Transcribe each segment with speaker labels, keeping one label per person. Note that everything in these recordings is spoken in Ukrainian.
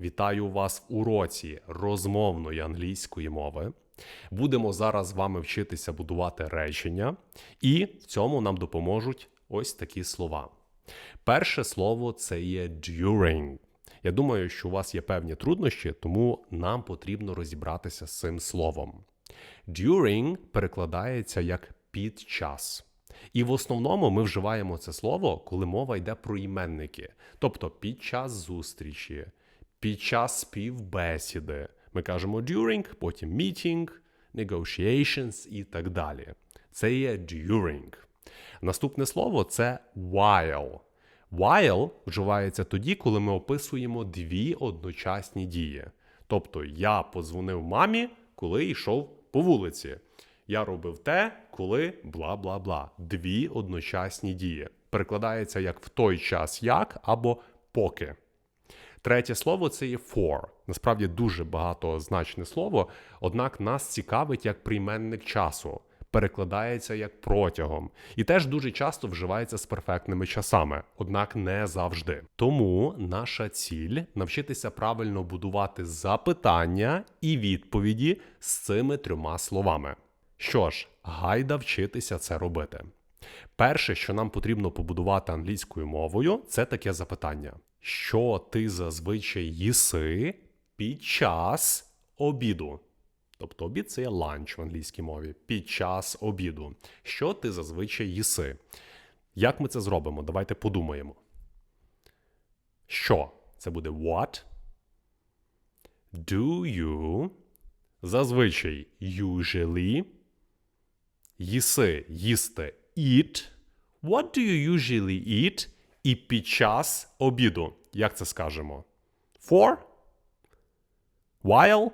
Speaker 1: Вітаю вас в уроці розмовної англійської мови. Будемо зараз з вами вчитися будувати речення, і в цьому нам допоможуть ось такі слова. Перше слово це є during. Я думаю, що у вас є певні труднощі, тому нам потрібно розібратися з цим словом. During перекладається як під час. І в основному ми вживаємо це слово, коли мова йде про іменники, тобто під час зустрічі, під час співбесіди. Ми кажемо during, потім meeting, negotiations і так далі. Це є during. Наступне слово це while. While вживається тоді, коли ми описуємо дві одночасні дії. Тобто я подзвонив мамі, коли йшов по вулиці. Я робив те, коли бла бла бла. Дві одночасні дії. Перекладається як в той час як або поки. Третє слово це є for. Насправді дуже багатозначне слово, однак нас цікавить як прийменник часу. Перекладається як протягом, і теж дуже часто вживається з перфектними часами, однак не завжди. Тому наша ціль навчитися правильно будувати запитання і відповіді з цими трьома словами. Що ж, гайда вчитися це робити. Перше, що нам потрібно побудувати англійською мовою, це таке запитання: що ти зазвичай їси під час обіду? Тобто обід це є ланч в англійській мові. Під час обіду. Що ти зазвичай їси? Як ми це зробимо? Давайте подумаємо. Що? Це буде what? Do you? Зазвичай usually. Їси, їсти eat. What do you usually eat? І під час обіду. Як це скажемо? For? While?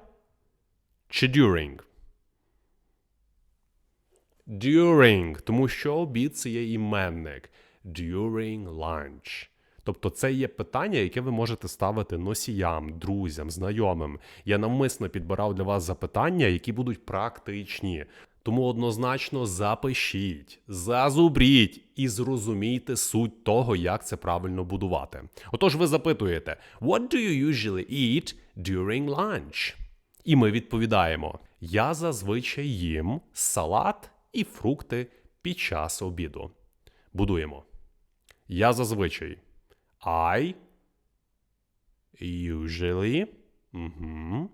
Speaker 1: Чи during? During, тому що обід це є іменник. During lunch. Тобто це є питання, яке ви можете ставити носіям, друзям, знайомим. Я навмисно підбирав для вас запитання, які будуть практичні. Тому однозначно запишіть, зазубріть і зрозумійте суть того, як це правильно будувати. Отож, ви запитуєте: What do you usually eat during lunch? І ми відповідаємо: Я зазвичай їм салат і фрукти під час обіду. Будуємо. Я зазвичай. I usually. Угу.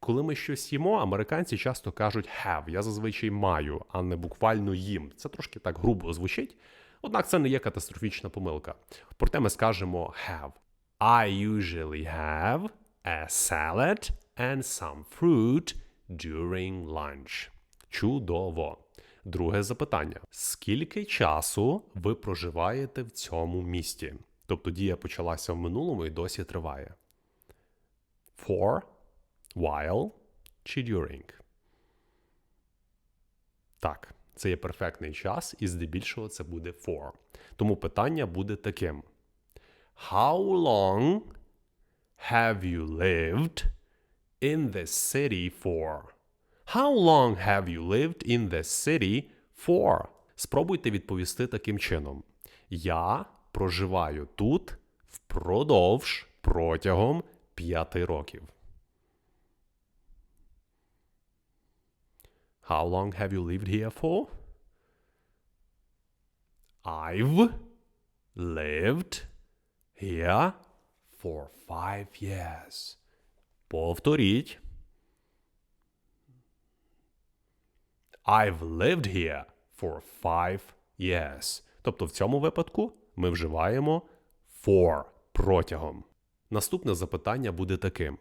Speaker 1: Коли ми щось їмо, американці часто кажуть have. Я зазвичай маю, а не буквально їм. Це трошки так грубо звучить. Однак це не є катастрофічна помилка. Проте ми скажемо have. I usually have a salad and some fruit during lunch. Чудово. Друге запитання: скільки часу ви проживаєте в цьому місті? Тобто дія почалася в минулому і досі триває. For, while чи during. Так, це є перфектний час, і здебільшого це буде for. Тому питання буде таким: How long have you lived in the city for? How long have you lived in the city for? Спробуйте відповісти таким чином. Я проживаю тут впродовж протягом п'яти років. How long have you lived here for? I've lived here for five years. Повторіть. I've lived here for five years. Тобто в цьому випадку ми вживаємо for протягом. Наступне запитання буде таким: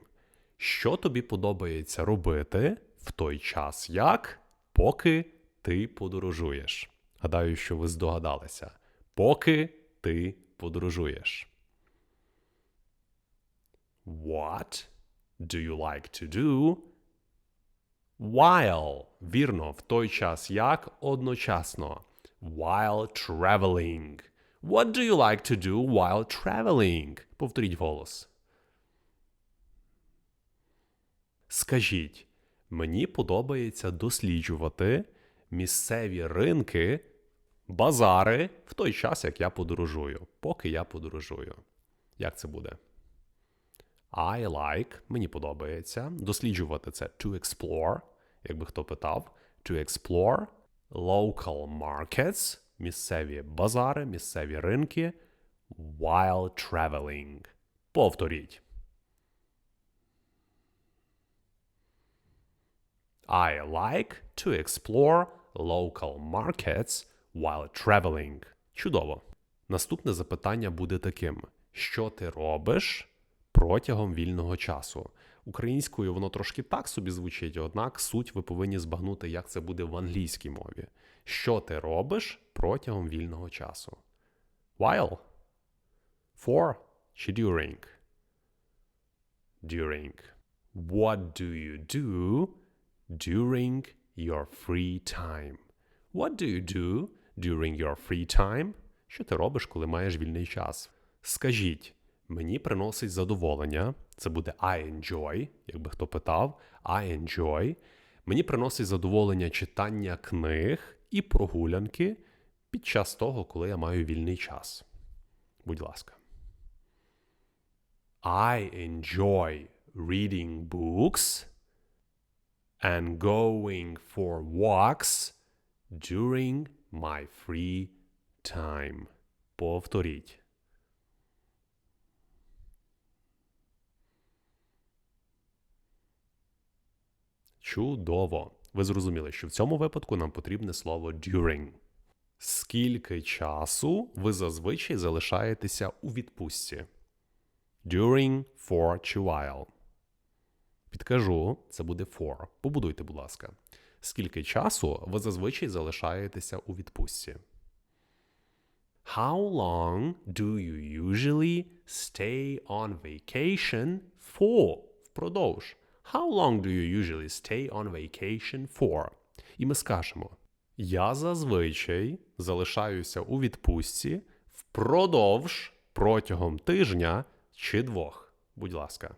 Speaker 1: Що тобі подобається робити в той час, як поки ти подорожуєш? Гадаю, що ви здогадалися. Поки ти подорожуєш. What do you like to do while? Вірно, в той час як одночасно. While traveling. What do you like to do while traveling? Повторіть голос. Скажіть, мені подобається досліджувати місцеві ринки, базари в той час, як я подорожую, поки я подорожую. Як це буде? I like, мені подобається. Досліджувати це to explore, якби хто питав. To explore local markets, місцеві базари, місцеві ринки. While traveling. Повторіть. I like to explore local markets while traveling. Чудово. Наступне запитання буде таким: Що ти робиш протягом вільного часу? Українською воно трошки так собі звучить, однак суть ви повинні збагнути, як це буде в англійській мові. Що ти робиш протягом вільного часу? While? For чи during? During. What do you do during your free time? What do you do during your free time? Що ти робиш, коли маєш вільний час? Скажіть, мені приносить задоволення. Це буде I enjoy, якби хто питав. I enjoy. Мені приносить задоволення читання книг і прогулянки під час того, коли я маю вільний час. Будь ласка. I enjoy reading books and going for walks during my free time. Повторіть. Чудово. Ви зрозуміли, що в цьому випадку нам потрібне слово during. Скільки часу ви зазвичай залишаєтеся у відпустці? During for чи while. Підкажу, це буде for. Побудуйте, будь ласка. Скільки часу ви зазвичай залишаєтеся у відпустці? How long do you usually stay on vacation for? Впродовж. How long do you usually stay on vacation for? І ми скажемо: Я зазвичай залишаюся у відпустці впродовж протягом тижня чи двох. Будь ласка.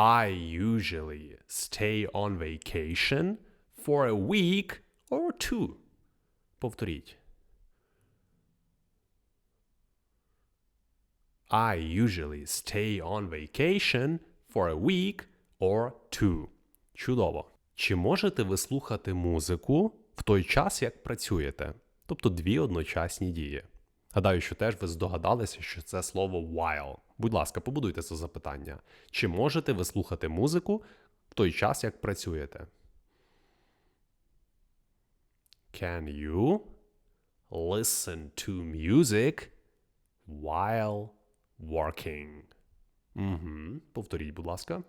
Speaker 1: I usually stay on vacation for a week or two. Повторіть. I usually stay on vacation for a week or two. Чудово. Чи можете ви слухати музику в той час, як працюєте? Тобто дві одночасні дії. Гадаю, що теж ви здогадалися, що це слово while. Будь ласка, побудуйте це запитання. Чи можете ви слухати музику в той час, як працюєте? Can you listen to music while working? Угу. Повторіть, будь ласка.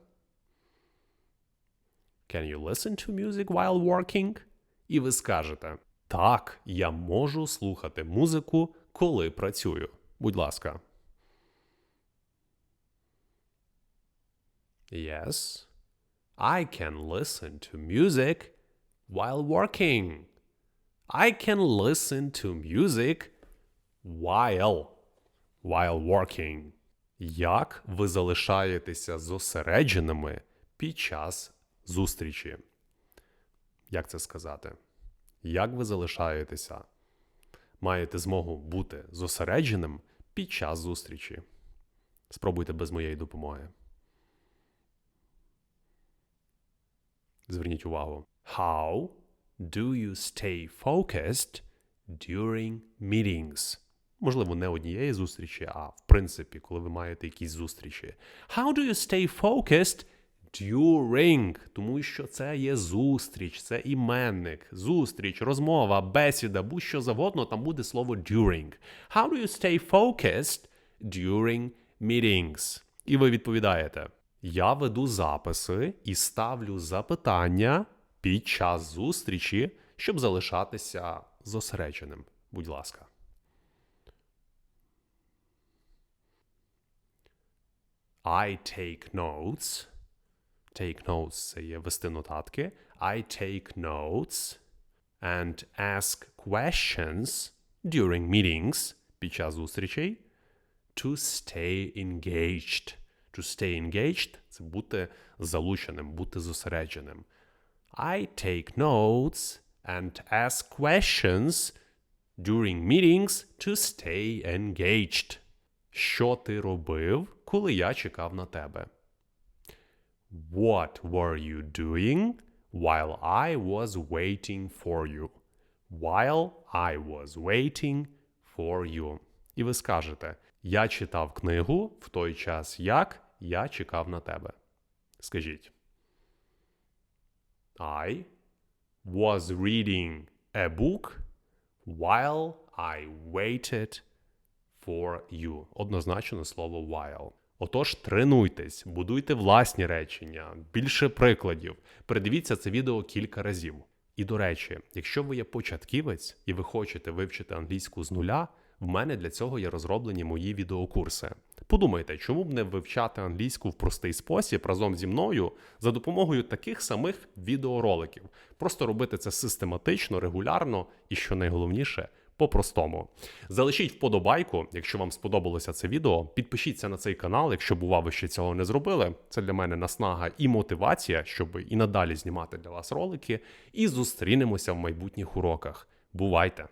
Speaker 1: Can you listen to music while working? І ви скажете: Так, я можу слухати музику, коли працюю. Будь ласка. Yes, I can listen to music while working. I can listen to music while while working. Як ви залишаєтеся зосередженими під час зустрічі? Як це сказати? Як ви залишаєтеся? Маєте змогу бути зосередженим під час зустрічі. Спробуйте без моєї допомоги. Зверніть увагу. How do you stay focused during meetings? Можливо, не однієї зустрічі, а в принципі, коли ви маєте якісь зустрічі. How do you stay focused during? Тому що це є зустріч, це іменник, зустріч, розмова, бесіда, будь-що завгодно, там буде слово during. How do you stay focused during meetings? І ви відповідаєте. Я веду записи і ставлю запитання під час зустрічі, щоб залишатися зосередженим. Будь ласка. I take notes. Take notes це є вести нотатки. I take notes and ask questions during meetings під час зустрічей to stay engaged. To stay engaged це бути залученим, бути зосередженим. I take notes and ask questions during meetings to stay engaged. Що ти робив, коли я чекав на тебе? What were you doing while I was waiting for you? While I was waiting for you. І ви скажете: Я читав книгу в той час, як я чекав на тебе. Скажіть. I was reading a book while I waited for you. Однозначно слово while. Отож, тренуйтесь, будуйте власні речення, більше прикладів. Передивіться це відео кілька разів. І до речі, якщо ви є початківець і ви хочете вивчити англійську з нуля, в мене для цього є розроблені мої відеокурси. Подумайте, чому б не вивчати англійську в простий спосіб разом зі мною за допомогою таких самих відеороликів. Просто робити це систематично, регулярно і, що найголовніше, по-простому. Залишіть вподобайку, якщо вам сподобалося це відео. Підпишіться на цей канал, якщо бува ви ще цього не зробили. Це для мене наснага і мотивація, щоб і надалі знімати для вас ролики. І зустрінемося в майбутніх уроках. Бувайте!